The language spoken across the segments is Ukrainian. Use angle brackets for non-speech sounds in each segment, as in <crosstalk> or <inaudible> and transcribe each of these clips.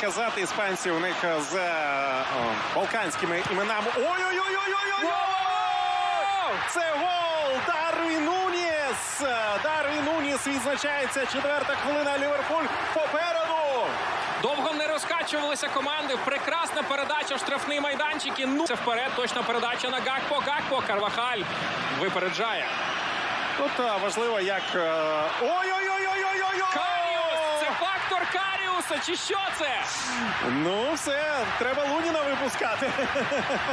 Казати іспанці у них з е, балканськими іменами. Ой-ой-ой-ой-ой-ой! Це гол! Дарвін Нуніс! Дарвін Нуніс відзначається. Четверта хвилина. Ліверпуль попереду. Довго не розкачувалися команди. Прекрасна передача в штрафний майданчик. І ну це вперед. Точна передача на Гакпо. Гакпо. Карвахаль випереджає. Тут е, важливо, як е, ой-ой-ой-ой-ой-ой! Каріус! Це. Чи що це? Ну все, треба Луніна випускати.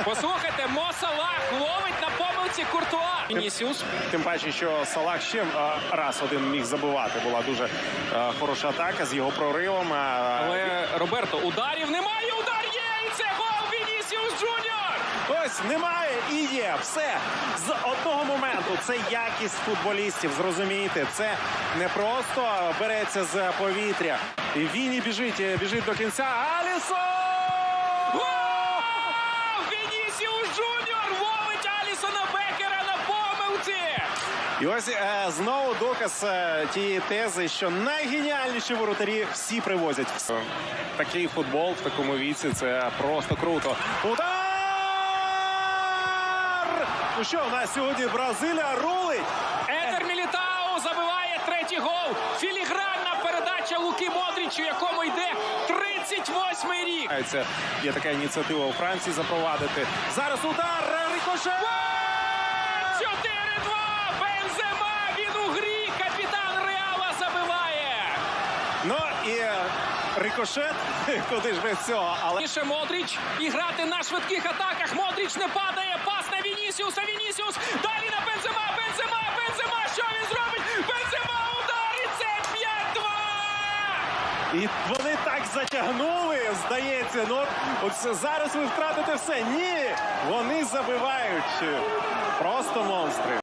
Послухайте, Мо Салах ловить на помилці Куртуа. Вінісіус. Тим паче, що Салах ще раз один міг забивати. Була дуже хороша атака з його проривом. а- Але Роберто, ударів немає. Удар є. І це гол Вінісіус Джуніор. Немає і є. Все з одного моменту. Це якість футболістів. Зрозумійте, це не просто береться з повітря. І Віні біжить, біжить до кінця. Алісон! Вінісіус Джуніор ловить Алісона Бекера на помилці. І ось е, знову доказ е, тієї тези, що найгеніальніші воротарі всі привозять. Такий футбол в такому віці це просто круто. Удар! Ну що, у нас сьогодні Бразилія рулить. Едер Мілітау забиває третій гол. Філігранна передача Луки Модрічу, якому йде 38-й рік. Це є така ініціатива у Франції запровадити. Зараз удар рикошет! 4-2. Бензема. Він у грі. Капітан Реала забиває. Ну і е, рикошет, <laughs> куди ж без цього, але Модріч і грати на швидких атаках. Модріч не падає. Вінісіуса. Вінісіус. Далі на Бензема. Бензема. Бензема. Що він зробить? Бензема. Удар. І це 5-2. І вони так затягнули, здається. Ну, от зараз ви втратите все. Ні, вони забивають. Просто монстри.